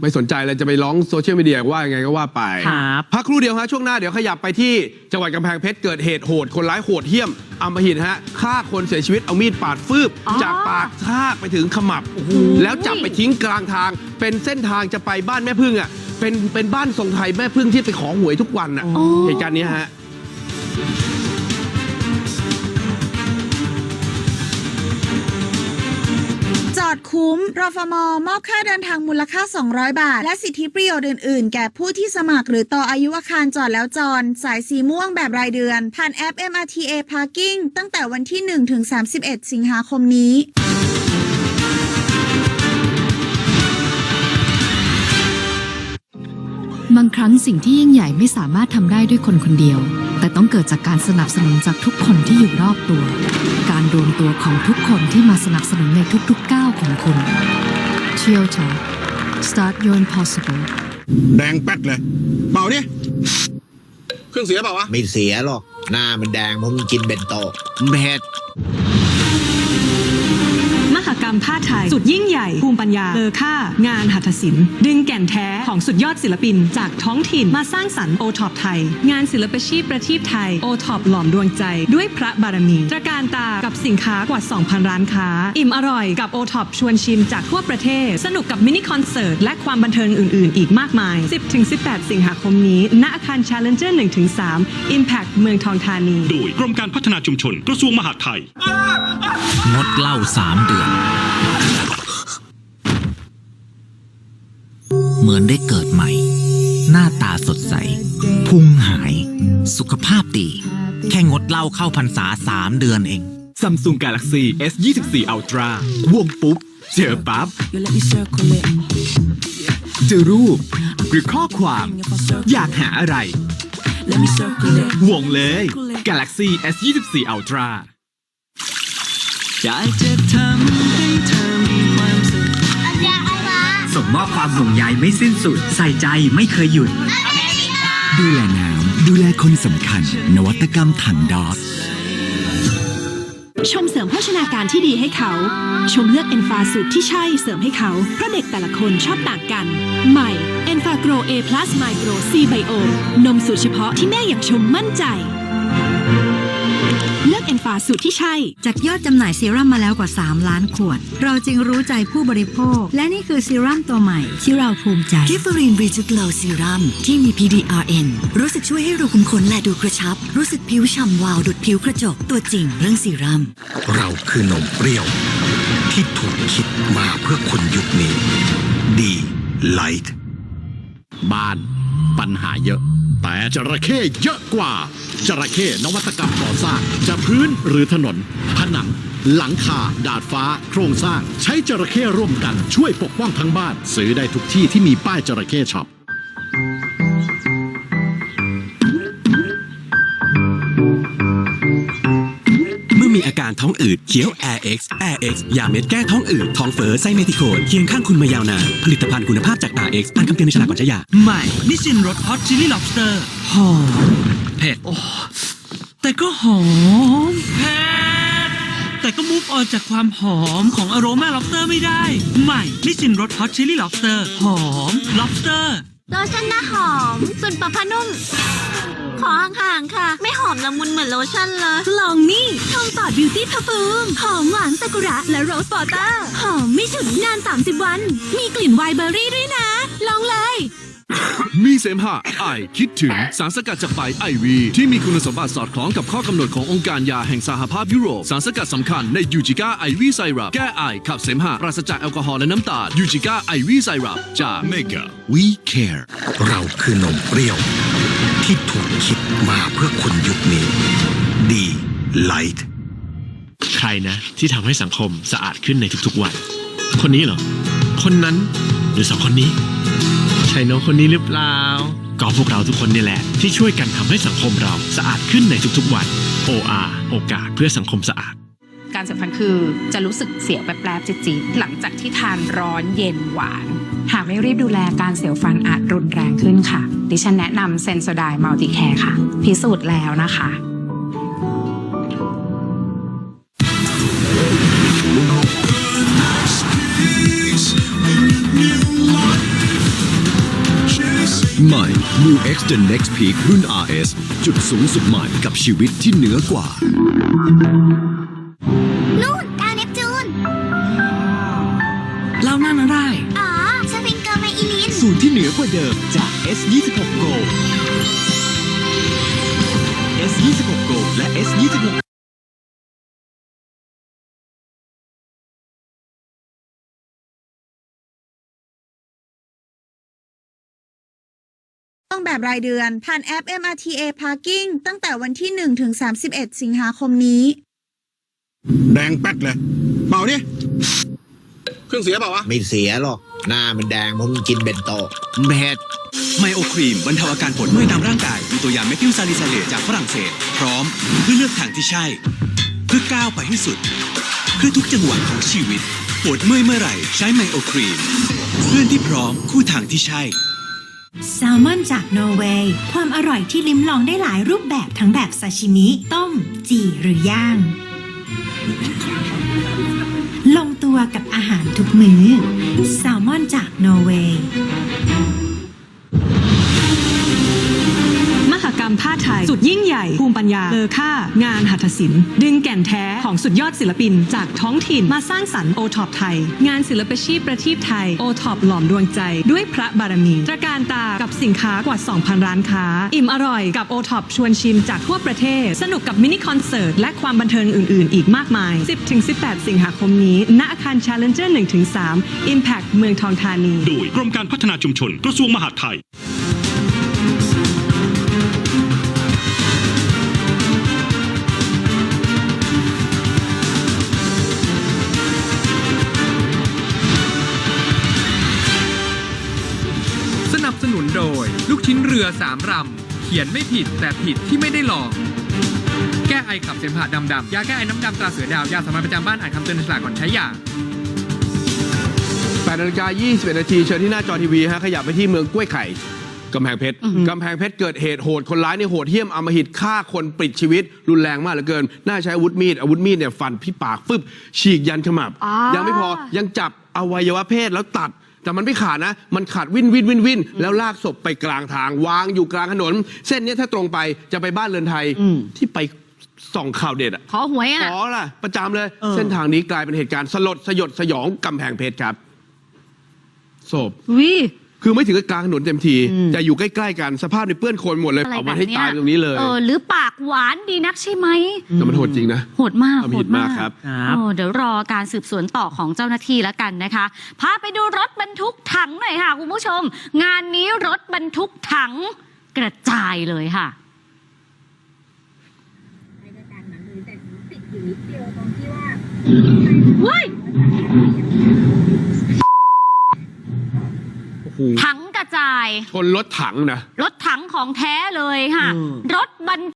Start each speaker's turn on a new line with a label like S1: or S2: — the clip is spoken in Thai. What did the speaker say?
S1: ไม่สนใจเลยจะไปร้องโซเชียลมีเดียว่ายังไงก็ว่าไป
S2: ครับ
S1: พักครู่เดียวฮะช่วงหน้าเดี๋ยวขยับไปที่จังหวัดกำแพงเพชรเกิดเหตุโหดคนร้ายโหดเหี้ยมอำมหิตฮะฆ่าคนเสียชีวิตเอามีดปาดฟืบ
S2: อ๋อ
S1: จากปากทากไปถึงขมับ แล้วจับไปทิ้งกลางทาง เป็นเส้นทางจะไปบ้านแม่พึ่งอะเป็นเป็นบ้านทรงไทยแม่พึ่งที่ไปขอหวยทุกวันอะเหตุการณ์เนี้ยฮะ
S3: อดคุ้ม รฟมมอบค่าเดินทางมูลค่า 200 บาท และสิทธิประโยชน์อื่น ๆ แก่ผู้ที่สมัครหรือต่ออายุอาคารจอดแล้วจร สายสีม่วงแบบรายเดือน ผ่านแอป MRTA Parking ตั้งแต่วันที่ 1 ถึง 31 สิงหาคมนี้
S4: บางครั้งสิ่งที่ยิ่งใหญ่ไม่สามารถทำได้ด้วยคนคนเดียว แต่ต้องเกิดจากการสนับสนุนจากทุกคนที่อยู่รอบตัว การรวมตัวของทุกคนที่มาสนับสนุนในทุกๆก้าวของคุณ เชียวชา start your impossible
S5: แดงแป๊ดเลย เป่าดิเครื่องเสียเปล่าวะ
S6: ไม่เสียหรอก หน้ามันแดงเพราะมันกินเบนโตะ
S5: เผ็ด
S7: มหก รรมผ้าไทย สุดยิ่งใหญ่ ภูมิปัญญาเลอค่า งานหัตถศิลป์ ดึงแก่นแท้ของสุดยอดศิลปิน จากท้องถิ่นมาสร้างสรรค์โอท็อปไทย งานศิลปชีพประทีปไทยโอท็อปหลอมดวงใจ ด้วยพระบารมี ตระการตากับสินค้ากว่า 2,000 ร้านค้า อิ่มอร่อยกับโอท็อปชวนชิมจากทั่วประเทศ สนุกกับมินิคอนเสิร์ตและความบันเทิงอื่น ๆ อีกมากมาย 10-18 สิงหาคมนี้ณอาคาร Challenger 1-3 Impact เมืองทองธานี
S8: โดยกรมการพัฒนาชุมชนกระทรวงมหาดไทย
S9: งดเหล้าสามเดือนเหมือนได้เกิดใหม่ หน้าตาสดใส พุงหาย สุขภาพดี แค่งดเหล้าเข้าพรรษาสามเดือนเอง
S10: Samsung Galaxy S 24 Ultra วงปุ๊บ เจอปั๊บ เจอรูป หรือข้อความ อยากหาอะไร วงเลย Galaxy S 24 Ultra
S2: อยากจะทำ ส่
S10: งมอบความห่วงใยไม่สิ้นสุด ใส่ใจไม่เคยหยุด ดูแลน้ำดูแลคนสำคัญ นวัตกรรมถังดอส
S11: ชมเสริมโภชนาการที่ดีให้เขา ชมเลือกเอนฟาสูตรที่ใช่เสริมให้เขา เพราะเด็กแต่ละคนชอบต่างกัน ใหม่เอนฟาโกรเอพลัสไมโกรซีไบโอนมสูตรเฉพาะที่แม่อย่างชมมั่นใจาสูตรที่ใช่
S4: จากยอดจำหน่ายเซรั่มมาแล้วกว่า 3 ล้านขวด เราจึงรู้ใจผู้บริโภค และนี่คือเซรั่มตัวใหม่ที่เราภูมิใจ
S11: กิฟฟรีนรีจูโกลซีรัมที่มี PDRN รู้สึกช่วยให้รูขุมขนและดูกระชับ รู้สึกผิวฉ่ำวาวดุดผิวกระจกตัวจริงเรื่องซีรัม
S5: เราคือนมเปรี้ยว ที่ถูกคิดมาเพื่อคนยุคนี้ ดีไลท์
S8: บ้าน ปัญหาเยอะ แต่จระเข้เยอะกว่า จระเข้นวัตกรรมก่อสร้าง จะพื้นหรือถนน ผนัง หลังคา ดาดฟ้า โครงสร้าง ใช้จระเข้ร่วมกัน ช่วยปกป้องทั้งบ้าน ซื้อได้ทุกที่ที่มีป้ายจระเข้ช็อป
S10: มื่อมีอาการท้องอืดเคี้ยว Air X Air X ยาเม็ดแก้ท้องอืดท้องเฟ้อไส้เมทิโคนเคียงข้างคุณมายาวนานผลิตภัณฑ์คุณภาพจาก Air X อ่านคำเตือนในฉลากก่อนใช้ยา
S2: ใหม่นิชินรสฮอตชิลลี่ล็อบสเตอร์หอมเผ็ดแต่ก็หอมเผ็ดแต่ก็มูฟออนจากความหอมของอโรมาล็อบสเตอร์ไม่ได้ ใหม่นิชินรสฮอตชิลลี่ล็อบสเตอร์หอมล็อบสเตอร์
S11: โลชั่นหน้าหอมส่วนปะพะนุ่ม ขอห่างๆค่ะ ไม่หอมละมุนเหมือนโลชั่นเลยลองนี่ทองปอดบิวตี้พาฟูมหอมหวานซากุระและโรสวอเตอร์หอมไม่ฉุนนาน 30 วัน มีกลิ่นไวน์เบอร์รี่ด้วยนะ ลองเลย
S8: มีเสมหะไอคิดถึงสารสกัดจากใบไอวี ที่มีคุณสมบัติสอดคล้องกับข้อกำหนดขององค์การยาแห่งสหภาพยุโรป สารสกัดสำคัญในยูจิก้าไอวีไซรัปแก้ไอขับเสมหะปราศจากแอลกอฮอล์และน้ำตาลยูจิก้าไอวีไซรัปจากเมกา
S5: We Care เราคือนมเปรี้ยว ที่ถูกคิดมาเพื่อคนยุคนี้ ดีไลท์
S8: ใครนะ ที่ทำให้สังคมสะอาดขึ้นในทุกๆวัน คนนี้เหรอ คนนั้นหรือสองคนนี้ ใช่น้องคนนี้หรือเปล่า ก็พวกเราทุกคนนี่แหละ ที่ช่วยกันทำให้สังคมเราสะอาดขึ้นในทุกๆวัน OR โอกาสเพื่อสังคมสะอาด
S12: การสำคัญคือจะรู้สึกเสียวแปลบๆจิตๆหลังจากที่ทานร้อนเย็นหวาน หากไม่รีบดูแลการเสียวฟันอาจรุนแรงขึ้นค่ะ ดิฉันแนะนำเซนโซไดมัลติแคร์ค่ะ พิสูจน์แล้วนะคะ
S10: New X The Next Peak รุ่น RS จุดสูงสุดใหม่กับชีวิตที่เหนือกว่า
S11: นู่นดาวเนปจูน
S10: เล่านั่นอะไร
S11: อ๋อสฟิงเกอร์ไมอีลิน
S10: สูตรที่เหนือกว่าเดิมจาก S26 Go S26 Go และ S26
S3: ต้องแบบรายเดือน ผ่านแอป MRTA Parking ตั้งแต่วันที่ 1 ถึง 31 สิงหาคมนี้
S5: แดงแป๊ดเลย เปล่าเนี่ยเครื่องเสียเปล่าวะ
S6: ไม่เสียหรอก หน้ามันแดงเพราะมึงกินเบนโตะ
S10: เผ็ดไมโอครีมบรรเทาอาการปวดเมื่อยตามร่างกายมีตัวอย่างเมทิลซาลิไซเลตจากฝรั่งเศส พร้อมเพื่อเลือกทางที่ใช่ เพื่อก้าวไปให้สุด เพื่อทุกจังหวะของชีวิต ปวดเมื่อยเมื่อไหร่ ใช้ไมโอครีมเพื่อนที่พร้อมคู่ทางที่ใช่
S11: แซลมอนจากนอร์เวย์ ความอร่อยที่ลิ้มลองได้หลายรูปแบบทั้งแบบซาชิมิ ต้ม จี่หรือย่าง ลงตัวกับอาหารทุกมื้อแซลมอนจากนอร์เวย์
S7: สุดยิ่งใหญ่ ภูมิปัญญา เลอค่า งานหัตถศิลป์ ดึงแก่นแท้ของสุดยอดศิลปิน จากท้องถิ่นมาสร้างสรรค์โอท็อปไทย งานศิลปชีพประทีปไทยโอท็อปหลอมดวงใจ ด้วยพระบารมีตระการตากับสินค้ากว่า 2,000 ร้านค้า อิ่มอร่อยกับโอท็อปชวนชิมจากทั่วประเทศ สนุกกับมินิคอนเสิร์ตและความบันเทิงอื่น ๆ อีกมากมาย 10-18 สิงหาคมนี้ณอาคาร Challenger 1-3 Impact เมืองทองธานี
S13: โดยกรมการพัฒนาชุมชนกระทรวงมหาดไทย
S14: นับสนุนโดย ลูกชิ้นเรือสามรำ เขียนไม่ผิดแต่ผิดที่ไม่ได้ลอง แก้ไอขับเสมหะดำดำยาแก้ไอน้ำดำตราเสือดาว ยาสามัญประจำบ้านอ่านคำเตือนในฉลากก่อนใช้ยา
S1: 8นาฬิกา21นาทีเชิญที่หน้าจอทีวีฮะขยับไปที่เมืองกล้วยไข่กำแพงเพชรกำแพงเพชรเกิดเหตุโหดคนร้ายเนี่ยโหดเหี้ยมอำมหิตฆ่าคนปลิดชีวิต รุนแรงมากเหลือเกิน น่าใช้อาวุธมีดอาวุธมีดเนี่ยฟันพี่ปากฟึบฉีกยันขมับ
S11: อ๋อ
S1: ยังไม่พอยังจับอวัยวะเพศแล้วตัด แต่มันไม่ขาดนะ มันขาดวินวินวินวินแล้วลากศพไปกลางทาง วางอยู่กลางถนน เส้นเนี้ยถ้าตรงไปจะไปบ้านเรือนไทยที่ไปส่องข่าวเด็ดอะ
S12: ขอหวยอะ
S1: ขอล่ะ ประจำเลย เส้นทางนี้กลายเป็นเหตุการณ์สลดสยดสยองกำแพงเพชรครับศพ
S12: วิ
S1: คือไม่ถึงกับกลางถนนเต็มทีแต่อยู่ใกล้ๆกันสภาพในเปื้อนโคลนหมดเลย
S11: อะไร
S1: เอา
S11: แบ
S1: มา
S11: บ
S1: ให้
S11: เนี้ย
S1: ตายตรงนี้เลย
S11: เออหรือปากหวานดีนักใช่ไหม
S1: แต่มันโหดจริงนะ
S11: โหดมาก
S1: เอา
S11: โห
S1: ผิ
S11: ด
S1: ดมามา
S11: กก
S1: ครับ
S11: โอ้เดี๋ยวรอการสืบสวนต่อของเจ้าหน้าที่แล้วกันนะคะ พาไปดูรถบรรทุกถังหน่อยค่ะคุณผู้ชม งานนี้รถบรรทุกถังกระจายเลยค่ะว้ายาย
S1: ชนรถถังนะ
S11: รถถังของแท้เลยค่ะ รถบรร